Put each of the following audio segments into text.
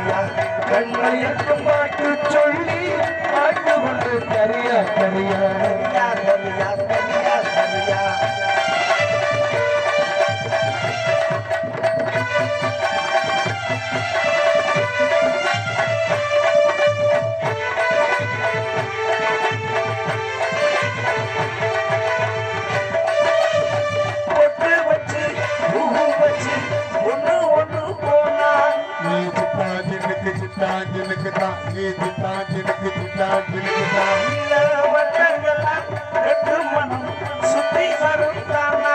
கரியா பலியா கண்மயக்கும் பாட்டு சொல்லி பாட்டு கொண்டு கரியா கரியா கரியா جي تان جي نڪي تان جي نڪي تان لا ونگيلا رتمن ستي سرتا نا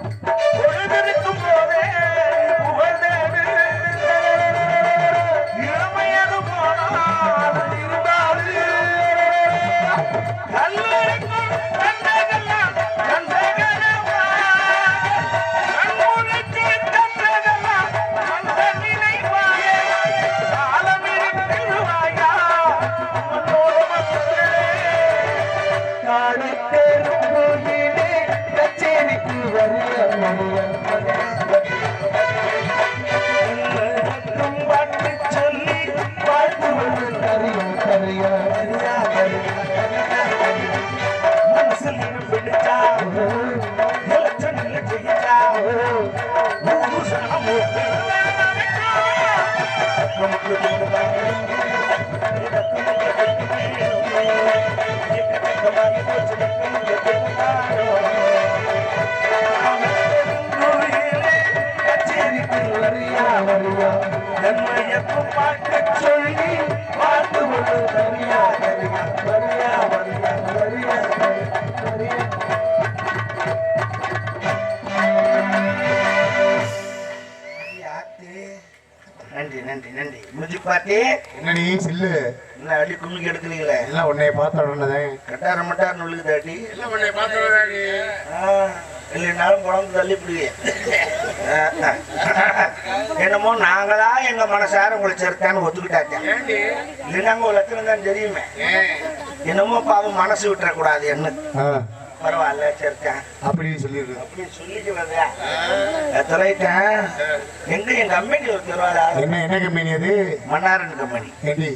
வரியா வரியா பாட்டு சொல்லி பார்த்து கொண்டு தனியார் பாட்டி. என்னடி சில்லு. என்ன அடி கும்மிக்கு எடுக்கிறீங்களே? எல்லாம் உன்னைய பார்த்த உடனே கட்டார மட்டார் நுழுகுது அடி எல்லாம் உன்னைய பார்த்த உடனே இல்லைனாலும் குழம்பு தள்ளிப்பிடுவீங்க என்னமோ நாங்களா எங்க மனசார உங்களை சேர்த்தான்னு ஒத்துக்கிட்டாங்க. இல்லைன்னா உங்க லட்சணம் தான் தெரியுமே. என்னமோ பாவம் மனசு விட்டுறக்கூடாது என்ன பரவாயில்ல சேர்த்தேன் அப்படின்னு சொல்லிடுறது அப்படி சொல்லிக்கிறதா தொலைட்டேன் எங்க எங்க கம்பெனி ஒரு திருவாரா என்ன என்ன கம்பெனி அது? மன்னாரன் கம்பெனி. ஏண்டி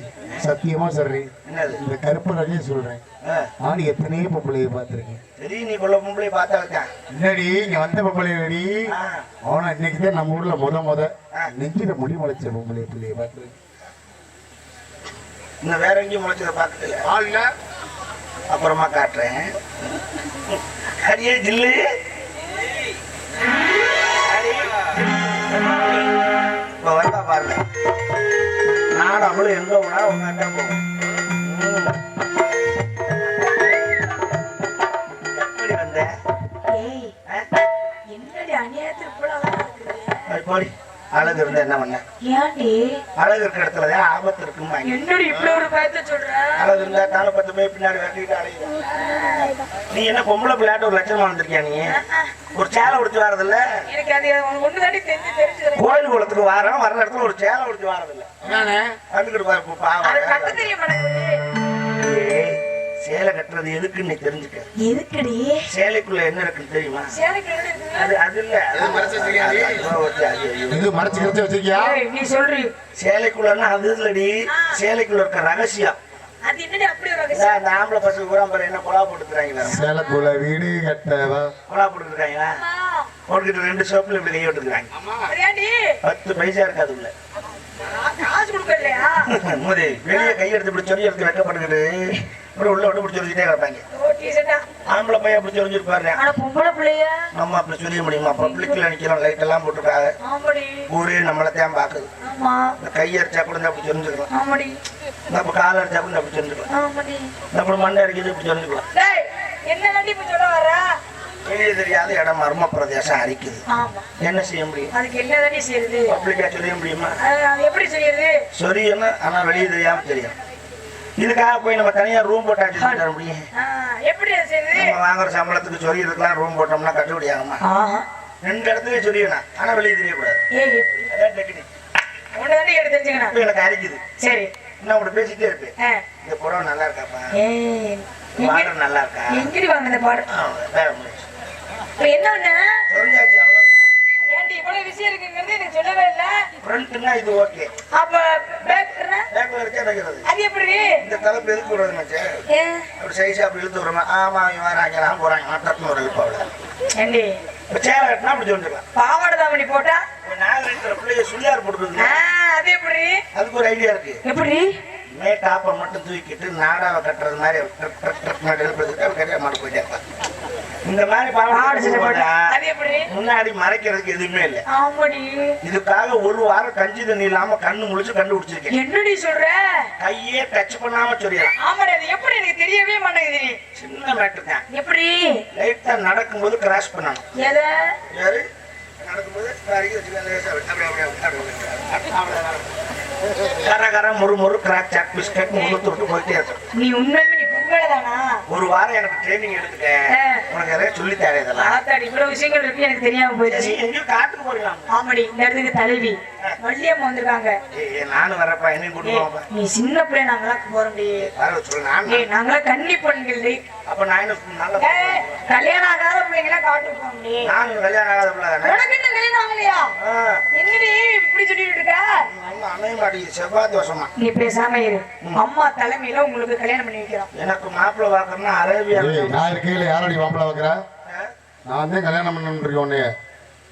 சத்தியமா சொல்றேன் என்னது? இந்த கருப்பு ராஜே சொல்றேன். நான் எத்தனையோ பொம்பளையை பார்த்துருக்கேன்? சரி நீ கொள்ள பொம்பளை பார்த்தாதான் என்னடி இங்க வந்த பொம்பளைடி அவனா இன்னைக்கு தான் நம்ம ஊர்ல முத முத நெஞ்சில முடி முளைச்ச பொம்பளை பிள்ளைய பார்த்துருக்கேன். இன்னும் வேற எங்கேயும் முளைச்சதை பார்க்கல ஆள்ல அப்புறமா காட்டுறேன். ஹரியே ஜில்லு. வருதா பாருங்க. நாடு அவளும் எங்க விடா உங்க அக்கா போகும் வந்த? என்னடி அநியாயத்துக்கு போல அழகு இருந்தா என்ன பண்ண? அழகு இருக்கிற இடத்துல தான் ஆபத்து இருக்கும்பாங்க என்னடி இப்படி ஒரு பயத்தை சொல்ற? அழகு இருந்தா தானே பத்து போய் பின்னாடி வெட்டிட்டு அழைக்கிறேன் நீ என்ன பொம்பளை பிள்ளையாட்ட ஒரு லட்சமா வந்திருக்கியா நீ? ஒரு சேலை உடுத்தி தெரிஞ்சு தெரிஞ்சு கோயில் குளத்துக்கு வாரம் வர்ற இடத்துல ஒரு சேலை உடுத்தி வரதில்ல. என்னண்ணே வந்துக்கிட்டு பாரு பாவம். சேலை கட்டுறது எதுக்குன்னு நீ தெரிஞ்சுக்க? எதுக்குடி? சேலைக்குள்ள என்ன இருக்குன்னு தெரியுமா? அது அது இல்ல. இது மறைச்சு வச்சிருக்கியா நீ? சொல்றி. சேலைக்குள்ளன்னா அது இல்லடி. சேலைக்குள்ள இருக்க ரகசியம். அந்த ஆம்பளை பசங்க கூட என்ன கொலா போட்டுக்கிறாங்களா சேலைக்குள்ள வீடு கட்டவா? கொலா போட்டுக்கிறாங்களா போட்டுக்கிட்டு ரெண்டு சோப்புல இப்படி கை பத்து பைசா இருக்காது உள்ள. வெளியே கையெடுத்து இப்படி சொல்லி எடுத்து வெட்டப்படுகிறது இப்படி உள்ள விட்டு பிடிச்சி வச்சுட்டே கிடப்பாங்க. ஆம்பளை பையன் பிடிச்சி வச்சிருப்பாரு நம்ம அப்படி சொல்லிட முடியுமா? பப்ளிக்ல நிக்கலாம் லைட் எல்லாம் போட்டுருக்காங்க. ஊரே நம்மளை தான் பாக்குது இந்த கையை அடிச்சா கூட அப்படி சொல்லிருக்கலாம். இந்த அப்ப காலை கூட அப்படி சொல்லிருக்கலாம். இந்த அப்புறம் மண்ணை அடிக்கிறது இப்படி சொல்லிருக்கலாம் வெளியே தெரியாத இடம் மர்ம பிரதேசம் அரிக்குது. என்ன செய்ய முடியும்? அதுக்கு என்ன முடியுமா? எப்படி செய்யுது ஆனா வெளியே தெரியாம தெரியும். இதுக்காக போய் நம்ம தனியா ரூம் போட்டு அடிச்சு தர முடியும். எப்படி வாங்குற சம்பளத்துக்கு சொல்லி இருக்கலாம் ரூம் போட்டோம்னா கட்டுப்படி ஆகுமா ரெண்டு இடத்துல சொல்லிடணும் ஆனா வெளியே தெரியக்கூடாது. அதான் டெக்னிக் எனக்கு அரிக்குது சரி. இன்னும் உங்களை பேசிட்டே இருப்பேன். இந்த புடவை நல்லா இருக்காப்பா? பாடம் நல்லா இருக்கா? எங்கிட்டு வாங்கின பாடம் என்ன ஒண்ணு? இவ்வளவு விஷயம் இருக்குங்கிறது எனக்கு சொல்லவே இல்ல. ஃப்ரண்ட்னா இது ஓகே அப்ப பேக்னா பேக்ல இருக்கே வைக்கிறது அது எப்படி? இந்த தலைப்பு எதுக்கு விடுறது மச்சே அப்படி சைஸா அப்படி இழுத்து விடுறோமா? ஆமா இவன் வராங்க நான் போறாங்க. டக்குனு ஒரு இழுப்பு அவ்வளோ ஏண்டி? இப்போ சேலை கட்டினா அப்படி சொல்லிருக்கலாம் பாவாடை தாவணி போட்டா? நாங்கள் இருக்கிற பிள்ளைய சுடியார் போட்டுருக்கு அது எப்படி? அதுக்கு ஒரு ஐடியா இருக்கு. எப்படி? மே டாப்பை மட்டும் தூக்கிட்டு நாடாவை கட்டுறது மாதிரி அவர் கட்டியா மாட்டு போயிட்டே இருப்பான் இந்த மாதிரி முன்னாடி மறைக்கிறதுக்கு எதுவுமே இல்லை. இதுக்காக ஒரு வாரம் கஞ்சி தண்ணி இல்லாம கண்ணு முழிச்சு கண்டுபிடிச்சிருக்கேன். என்னடி சொல்ற? கையே டச் பண்ணாம சொல்லிடலாம். ஆமாடி அது எப்படி? எனக்கு தெரியவே மாட்டேங்குது. சின்ன மேட்டர் தான். எப்படி? லைட்டா நடக்கும்போது கிராஸ் பண்ணணும். எதை? யாரு? நடக்கும்போது. கர கர முறு முறு கிராக் சாக் பிஸ்கட் முழுத்து விட்டு போயிட்டே இருக்கும். நீ உண்மையுமே ஒரு வாரம் எனக்கு ட்ரைனிங் எடுத்துட்டேன். உனக்கு எதாவது சொல்லி தரேன் இதெல்லாம். ஆத்தாடி இவ்வளவு விஷயங்கள் இருக்கு எனக்கு தெரியாம போயிடுச்சு. சரி, எங்கேயும் காட்டுக்கு போயிடலாம் ஆமாடி இந்த இடத்துக்கு தலைவி. வள்ளியம்மா வந்திருக்காங்க. நானும் வரப்பா என்னையும் கூட்டு நீ சின்ன பிள்ளை நாங்களாம் போறோம்டி. வர சொல்லு நாங்களாம் கன்னி பெண்கள் அப்ப நான் என்ன நல்ல கல்யாணம் ஆகாத பிள்ளைங்களா காட்டு போறோம்டி நானும் கல்யாணம் ஆகாத பிள்ளை உனக்கு என்ன கல்யாணம் ஆகலையா என்னடி இப்படி சொல்லிட்டு இருக்க? நல்லா அமைய மாட்டேங்குது செவ்வாய் தோஷமா? நீ பேசாம இரு. அம்மா தலைமையில உங்களுக்கு கல்யாணம் பண்ணி வைக்கிறோம். எனக்கு மாப்பிள்ளை பார்க்கணும்னா அரேபியா நான் இருக்கையில யாரடி மாப்பிள்ள வைக்கிற ஆ? நான் தான் கல்யாணம் பண்ணணும் உன்னைய?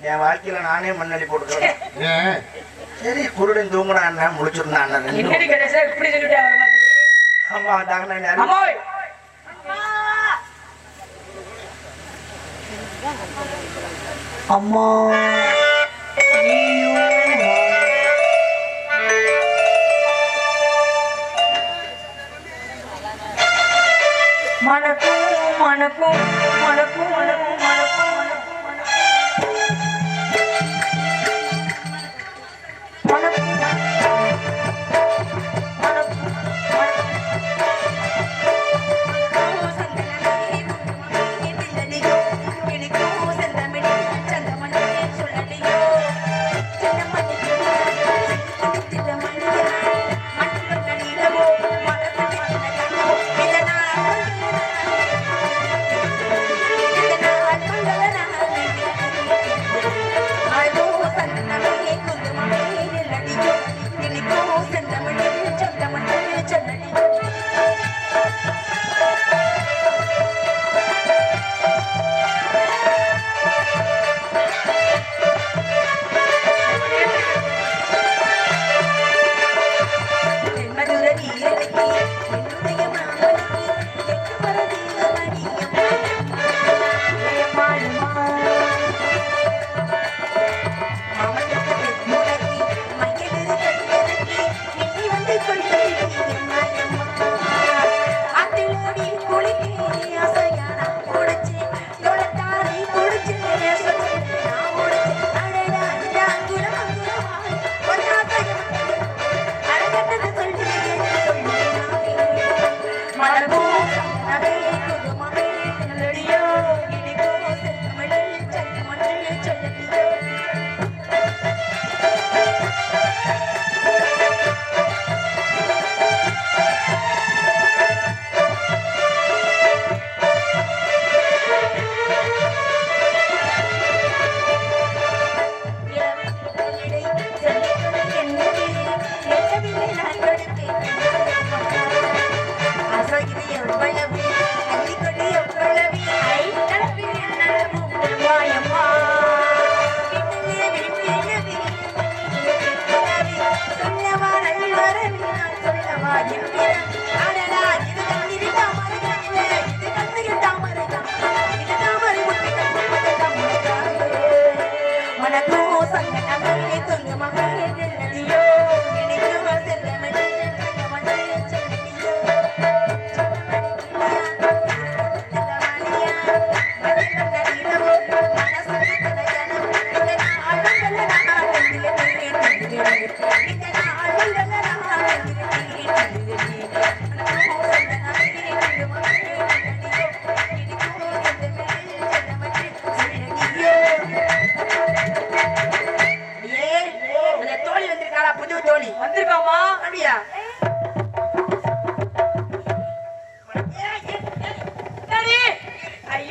என் வாழ்க்கையில நானே மண்ணள்ளி போட்டுக்கிறேன். ஏன் சரி குருடன் தூங்குனா என்ன? முழிச்சிருந்தான் அண்ணன் இப்படி சொல்லிட்டு ஆமா அம்மாய் அம்மா అమ్మా. మనకు మనకు మనకు మనకు మనకు. మనకు మనకు.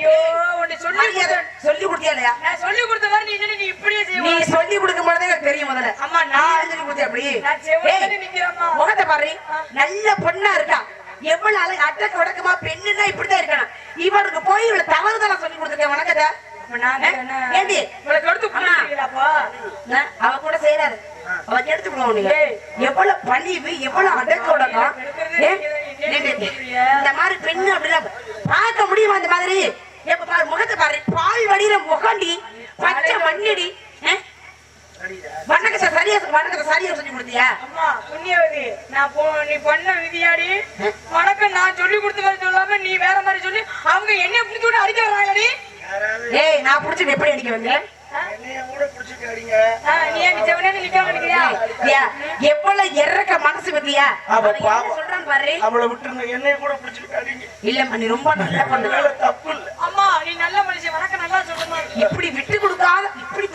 ஐயோ உன்னை சொல்லி சொல்லி கொடுத்தியா இல்லையா? நான் சொல்லி கொடுத்த மாதிரி நீ என்ன நீ இப்படியே நீ செய்வ சொல்லி கொடுக்கும் போதே எனக்கு தெரியும் முதல்ல. அம்மா, நான் சொல்லி கொடுத்தேன் அப்படி. முகத்தை பாரு. நல்ல பொண்ணா இருக்கா. எவ்வளவு அழகு அட்டக்க உடக்கமா பெண்ணுன்னா இப்படிதான் இருக்கணும். இவனுக்கு போய் இவளை தவறுதலா சொல்லி கொடுத்துருக்கேன் வணக்கத்தை? ஏண்டி? இவளை கெடுத்து அம்மா. புடிக்கிறீங்களாப்பா? நான் அவ கூட செய்யறாரு அவ எடுத்து ஏய். எவ்வளவு பணிவு எவ்வளவு அடக்க உடக்கம் ஏ? டேய், டேய், டேய். இந்த மாதிரி பெண்ணு அப்படிலாம் பார்க்க முடியுமா இந்த மாதிரி? எப்ப பாரு முகத்தை பாரு. பால் வடிகிற முகண்டி பச்சை மண்ணடி? வணக்கத்தை சரியா வணக்கத்தை சரியா சொல்லி கொடுத்தியா? அம்மா, புண்ணியவதி, நான் போ- நீ பண்ண விதியாடி வணக்கம் நான் சொல்லி கொடுத்த மாதிரி சொல்லாம நீ வேற மாதிரி சொல்லி அவங்க என்னைய புடிச்சு விட்டு அடிக்க வராங்கடி ஏய் நான் புடிச்சு எப்படி அடிக்க வந்தேன் என்னைய கூட பிடிச்சிட்டு அடிங்க. ஆ, நீ எங்க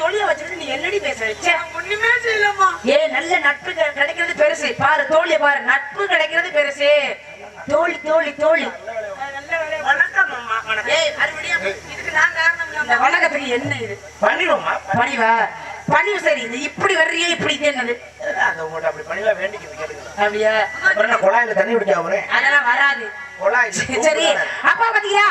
தொழில வச்சுட்டு நீ என்னடி பேசுற ச்சே. நான் ஒண்ணுமே செய்யலம்மா. ஏ நல்ல நட்பு கிடை- கிடைக்கிறது பெருசு. பாரு தோழிய பாரு நட்பு கிடைக்கிறது பெருசு. தோழி தோழி தோழி. வணக்கம் அம்மா வணக்கம். ஏய் மறுபடியும் இதுக்கு நான் காரணம் வணக்கத்துக்கு என்ன இது? பண்ணிடுவோம்மா பணிவா? பணிவு சரி இது இப்படி வர்றியே இப்படி என்னது? உங்கள்ட்ட அப்படி பண்ணில வேண்டிக்கிறது கேளுங்க. அப்படியா? அப்புறம் என்ன குழாயில தண்ணி குடிக்க அவரே அதெல்லாம் வராது. குழாய் சரி அப்பா பாத்தீங்களா?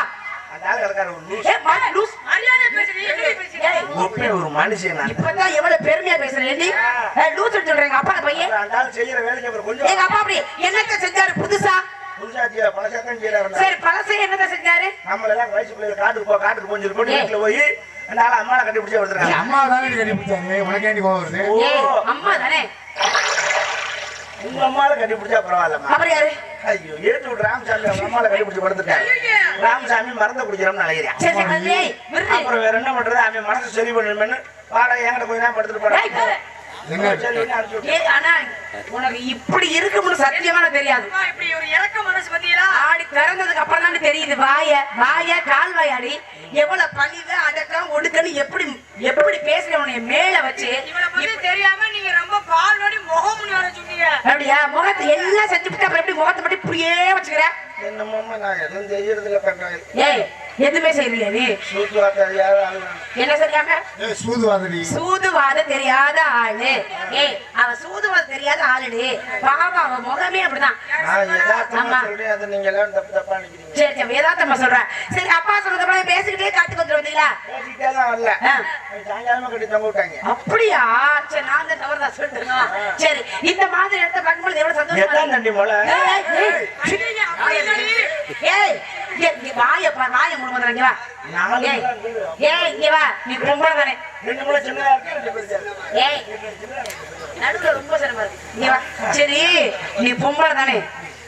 ஆள் கிடக்காரு ஒரு லூஸ் ஏ மா- லூஸ் மரியாதை பேசுறீங்க எப்படி பேசுறீங்க ஏய், ஒப்பே ஒரு மனுஷன் இப்பதான் எவ்வளவு பெருமையா பேசுறேன். லூஸ் சொல்றேன் எங்க அப்பா பையன். அந்த ஆள் செய்யற வேலைக்கு அப்புறம் கொஞ்சம் எங்க அப்பா அப்படி என்னத்த செஞ்சாரு புதுசா? சரி பழசை என்னத்த செஞ்சாரு? நம்மள எல்லாம் வயசு பிள்ளைங்க காட்டுக்கு போ காட்டுக்கு போஞ்சு போட்டு. வீட்டுல போய் கொடுத்துருக்காங்க அம்மா தானே கட்டி பிடிச்சாங்க உனக்கு ஏண்டி கோவம் வருது? ஓ. ஏய் அம்மா தானே? உங்க அம்மாவை கட்டி பிடிச்சா பரவாயில்லம்மா. அப்புறம் யாரு? ஐயோ ஏத்து விட்டு ராமசாமி அவங்க அம்மாவை கட்டி பிடிச்சி படுத்துட்டாங்க ராமசாமி மறந்து குடிக்கிறோம்னு நினைக்கிறேன். சரி சரி அது ஏய் விரு அப்புறம் வேற என்ன பண்றது? அவன் மனசு சரி பண்ணணும்னு வாடகை என்கிட்ட கொஞ்ச நேரம் படுத்துட்டு உனக்கு இப்படி இருக்கும்னு சத்தியமா எனக்கு தெரியாது இப்படி ஒரு இறக்க மனசு பத்தியலா ஆடி திறந்ததுக்கு அப்புறம் தான் தெரியுது வாய வாய கால்வாயாடி எவ்வளவு பணிவு அடக்கம் ஒடுக்கன்னு எப்படி எப்படி பேசுற உன்னைய மேல வச்சு. தெரியாம நீங்க ரொம்ப பால் வடி முகம் சொன்னீங்க. அப்படியா? முகத்தை எல்லாம் செஞ்சு விட்டு அப்புறம் எப்படி முகத்தை மட்டும் இப்படியே வச்சுக்கிற? என்னமோம்மா நான் எதுவும் கண்டாய் ஏய் எதுவுமே செய்யலையா. என்ன சூதுவாதடி சூதுவாத தெரியாத ஆளு. ஏய் அவ சூதுவாத தெரியாத ஆளுடி. பாவம் அவ முகமே அப்படிதான். சரி சரி வேதாத்தம்மா சொல்றேன். சரி அப்பா சொல்றத பேசிக்கிட்டே காட்டுக்கு வந்துட்டு வந்தீங்களா தான் அப்படியா? சரி நான் தான் தவறுதான் சொல்லிட்டேன்? சரி இந்த மாதிரி இடத்த பார்க்கும்போது எவ்வளவு சந்தோஷமா ஏய், வாய வாய வா ஏய் இங்க நீ தானே. ரெண்டு சின்னதா இருக்கு. ஏய் நடுவுல ரொம்ப சிரமம் இருக்கு. இங்க வா. சரி நீ பொம்பளை தானே.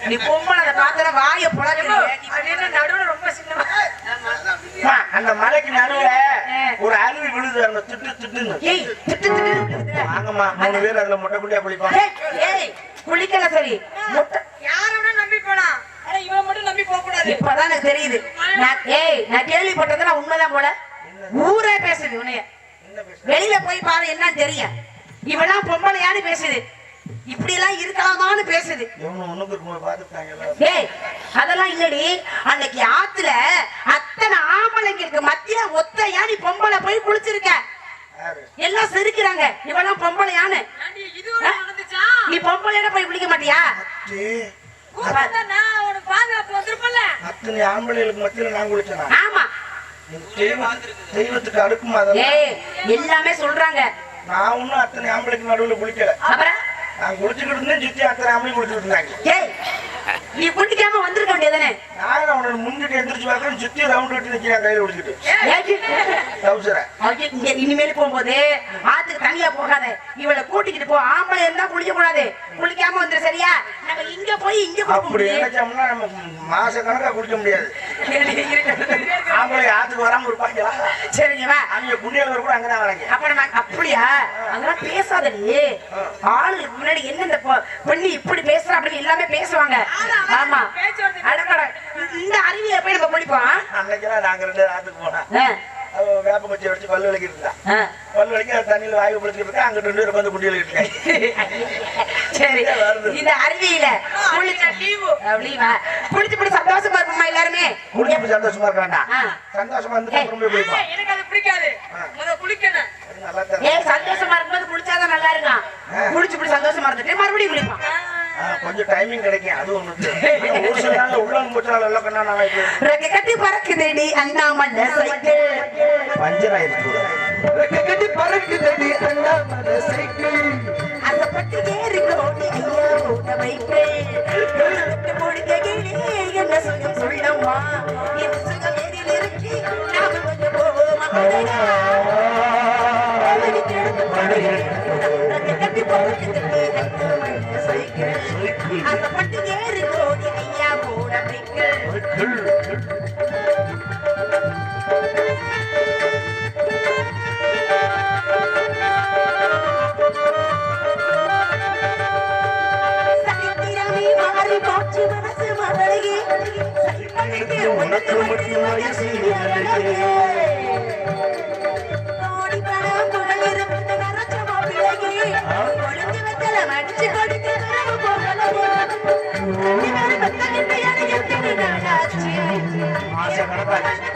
நீ பொம்பளை அதை பார்த்தா வாய புழக்க நடுவுல ரொம்ப சின்னமா அம்மா, அந்த மலைக்கு நடுவுல ஒரு அருவி விழுது. அந்த திட்டு திட்டுன்னு. வாங்கம்மா மூணு பேர் அதுல முட்டை குட்டியா குளிப்பாங்க குளிக்கல சரி. முட்டை யார வேணா நம்பி போலாம் ஆனா இவளை மட்டும் நம்பி போக கூடாது இப்பதான் எனக்கு தெரியுது. நான் ஏய் நான் கேள்விப்பட்டது நான் உண்மைதான் போல. ஊரே பேசுது உன்னைய. வெளியில போய் பாரு என்னன்னு தெரியும் இவெல்லாம் பொம்பளையான்னு பேசுது. இப்படி எல்லாம் இருக்கலாமான்னு பேசுது. ஏய் அதெல்லாம் இல்லடி. அன்னைக்கு ஆத்துல அத்தனை ஆம்பளைங்க இருக்கு. மத்திய ஒத்தையா நீ பொம்பளை போய் குளிச்சிருக்க. எல்லாம் சிரிக்கிறாங்க. இவெல்லாம் பொம்பளையான்னு. நீ பொம்பளையோட போய் குளிக்க மாட்டியா? அத்தனை ஆம்பளைகளுக்கு மத்தியில நான் குளிச்சேனா? ஆமா. தெய்வ தெய்வத்துக்கு அடுக்குமா எல்லாமே சொல்றாங்க. நான் ஒன்னும் அத்தனை ஆம்பளைக்கு நடுவுல குளிக்கல. நான் குளிச்சுக்கிட்டு இருந்தேன் சுத்தி அத்தனை ஆம்பளையும் குளிச்சுட்டு இருந்தாங்க. நீ குளிக்காம வந்திருக்க வேண்டியதானே நான் முன்கிட்டு எந்திரிச்சு பார்க்கறேன் சுத்தி ரவுண்ட் விட்டு நிக்கிறேன் கையில இங்க இனிமேல் போகும்போது ஆத்துக்கு தனியா போகாத. இவளை கூட்டிக்கிட்டு போ. ஆம்பளை இருந்தா குளிக்க கூடாது குளிக்காம வந்துரு சரியா? நம்ம இங்க போய் இங்க அப்படி நினைச்சோம்னா நம்ம மாச கணக்கா குளிக்க முடியாது. ஆம்பளை ஆத்துக்கு வராம இருப்பாங்களா சரிங்க வா. அவங்க புண்ணியவர் கூட அங்கதான் வராங்க. அப்ப நம்ம அப்படியா? அதெல்லாம் பேசாதடி. ஆளுங்களுக்கு முன்னாடி என்ன இந்த பெண்ணு இப்படி எல்லாமே பேசுவாங்க. ஆமா அடக்கட இந்த அறிவியை போய் நம்ம குளிப்போம் அன்னைக்கெல்லாம் நாங்க ரெண்டு பேரும் ஆத்துக்கு போனா ஆ, அவ வேப்ப குச்சி வச்சு பல்லு விளக்கிட்டு இருந்தா. பல்லு விளக்கி அது தண்ணியில வாய்வு பிடிச்சிட்டு இருக்கா அங்க ரெண்டு பேரும் வந்து குண்டி விளக்கிட்டு இருக்காங்க. சரி. இந்த அருவியில குளிச்சு சந்தோஷமா இருப்போமா எல்லாருமே? குளிச்சு சந்தோஷமா இருக்க வேண்டாம். சந்தோஷமா இருந்து போய் குளிப்போம் எனக்கு அது பிடிக்காது முத குளிக்கணும் அது நல்லா தான் ஏன் சந்தோஷமா இருக்கும்போது குளிச்சாதான் நல்லா இருக்கும் குளிச்சு இப்படி சந்தோஷமா இருந்துட்டு மறுபடியும் குளிப்பான் ஆ, கொஞ்சம் டைமிங் கிடைக்கும் அது ஒண்ணு ஒரு சில நாள்ல உள்ள மூச்சு நாள் எல்லாம் கண்ணா நான் ரெக்க கட்டி பறக்குதடி அண்ணாமல்ல சைக்கிள் பஞ்சர் ஆயிடுச்சு ரெக்க கட்டி பறக்குதடி அண்ணாமலை சைக்கிள் அசப்பட்டு ஏறி கோடி ஐயா ஓட வைக்கிள் முடிக்க கிளி என்ன சுகம் சொல்லம்மா இந்த சுகம் எதில் இருக்கு நாம கொஞ்சம் போவோமா கட்டி பறக்குதடி சைக்கிள் ஐயா ஓட வைக்கிள் சரித்திரமே உனக்கு மட்டும் வயசு அழகே. கோடி மாசம்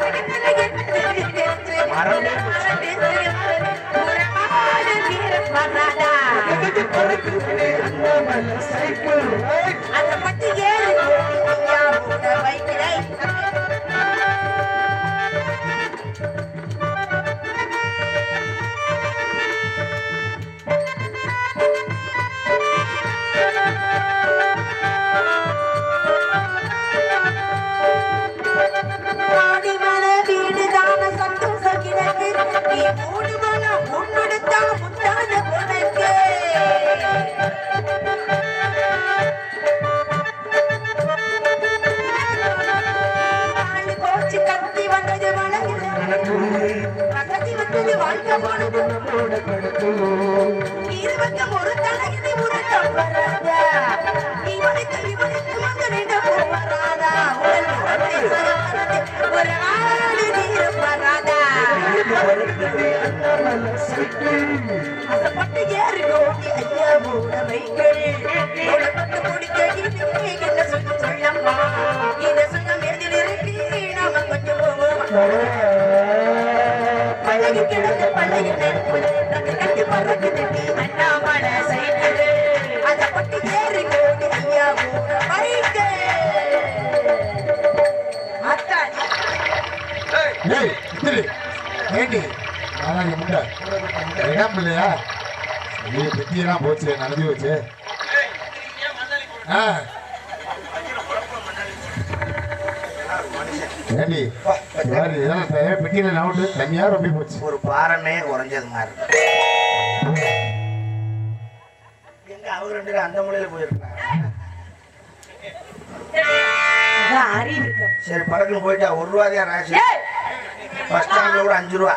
வச்சு கத்தி வந்தது வளர்ந்து வந்தது வாழ்க்கை போனது. நம்மோட ஒரு தலையினை உறக்கம் வராத? இவனுக்கு இவனுக்கு மகனிடம் வராதா ஒரு ஆடு வராதா? அசப்பட்டு கோடி ஐயா மூட வைகள். முடிக்க என்ன சுகம் சொல்லம்மா? பழகி கிடந்து பழகி கட்டி பறக்குது அண்ணாமலை சைக்கிள் அசப்பட்டு ஏறு கோடி ஐயா ஏண்டி முண்டை இடம் இல்லையா பெட்டியெல்லாம் போச்சு நடந்து போச்சு. ஆ. ஏண்டி? பாரு, இதெல்லாம் த- பெட்டியில நவுட்டு தனியா ரொம்ப போச்சு. ஒரு பாரமே குறைஞ்சது மாதிரி. எங்க அவங்க ரெண்டு பேரும் அந்த மூலையில போயிருக்காங்க சரி படக்குன்னு போயிட்டா ஒரு ராசி ஏய், பஸ் ஸ்டாண்ட்ல கூட அஞ்சு ரூபா.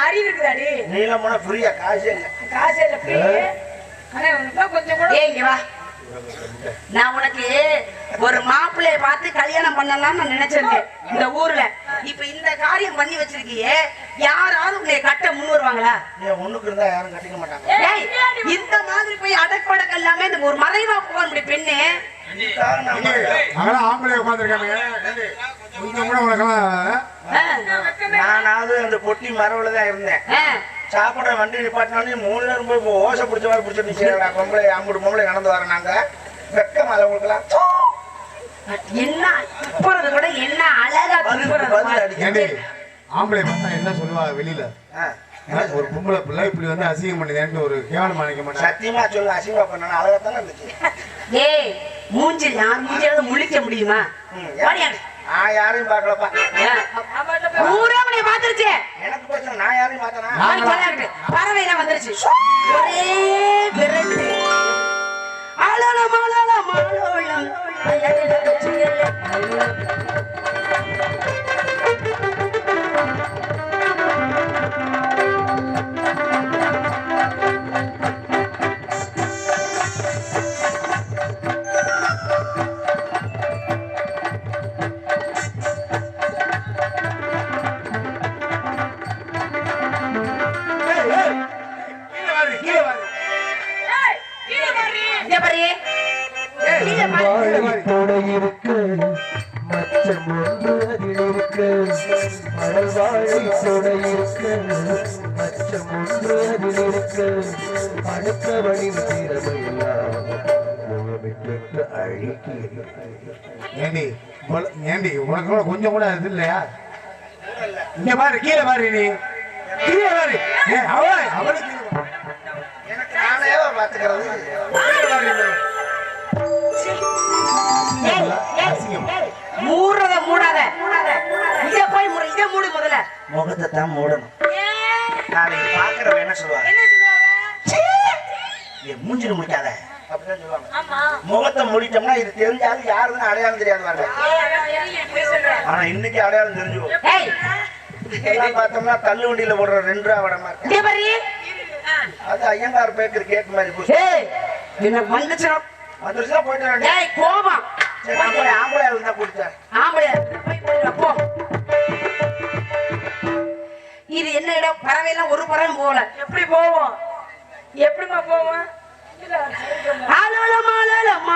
அறிவு இருக்குதாடி நீளம் போனா ஃப்ரீயா காசே இல்லை. காசு இல்ல free. ஆனா உனக்கு கொஞ்சம் கூட ஏய், இங்க வா. நான் உனக்கு ஒரு மாப்பிள்ளைய பார்த்து கல்யாணம் பண்ணலாம்னு நான் நினைச்சிருந்தேன். இந்த ஊர்ல. இப்ப இந்த காரியம் பண்ணி வச்சிருக்கியே யாராவது உன்னை கட்ட முன் வருவாங்களா? ஒண்ணுக்கு இருந்தா யாரும் கட்டிக்க மாட்டாங்க. இந்த மாதிரி போய் அடக்கொடக்க எல்லாமே இந்த ஒரு மறைவா போக முடியும் பெண்ணு. ஆம்பளை உட்காந்துருக்காங்க நானாவது அந்த பொட்டி மரவுல தான் இருந்தேன். ஆ. சாப்பிட வண்டி நிப்பாட்டினாலும் மூணு நேரம் போய் ஓசை பிடிச்ச மாதிரி பிடிச்சி நிற்கிறா பொம்பளை ஐம்பது பொம்பளை நடந்து வர நாங்க. வெக்கம் அதை உங்களுக்குலாம் என்ன துப்புறது கூட என்ன அழகா துப்புறது ஆம்பளை பார்த்தா என்ன சொல்லுவா வெளியில? ஒரு பொம்பளை பிள்ளை இப்படி வந்து அசிங்கம் பண்ணுதேன்ட்டு ஒரு கேவலம் நினைக்க மாட்டேன் சத்தியமா சொல்லு அசிங்கமா பண்ண. அழகாத்தானே இருந்துச்சு. ஏய் மூஞ்சில் யார் மூஞ்சியாவது முழிக்க முடியுமா? ம், வாடியாங்க. நான் யாரையும் பார்க்கலப்பா. ஊரே உன்னை பார்த்துருச்சு. எனக்கு பிரச்சனை நான் யாரையும் பார்த்தனா. பறவை எல்லாம் வந்துருச்சு. ஒரே விரட்டு. அழகு ஏண்டி ஏண்டி உனக்கு கூட கொஞ்சம் கூட இது இல்லையா? இங்க பாரு கீழே பாரு நீ. கீழே பாரு. அவ அவளுக்கு மூடுறத மூடாத. இத போய் மூடு இத மூடு முதல்ல. முகத்தை தான் மூடணும். பாக்குறவன் என்ன சொல்லுவாங்க ஏய், மூஞ்சில முடிக்காத அப்படிதான் சொல்லுவாங்க முகத்தை மூடிட்டோம்னா இது தெரிஞ்சாலும் யாருன்னு அடையாளம் தெரியாது சொல்ற ஆனா இன்னைக்கு அடையாளம் இதெல்லாம் பார்த்தோம்னா தள்ளு வண்டியில போடுற ரெண்டு ரூபா வடை மாதிரி இங்க பாரு அது ஐயங்கார் பேக்கரி கேக் மாதிரி போச்சு என்ன வந்துச்சுனா வந்துருச்சா போயிட்டு. ஏய் கோபம் சரி நான் போய் ஆம்பளை தான் குடிச்சேன் ஆம்பளை போய் போய் வா, போ இது என்ன இடம் பறவை எல்லாம் ஒரு பறவை போகல எப்படி போவோம் எப்படிம்மா போவோம் இல்ல, ஆலோலம் ஆலோலம்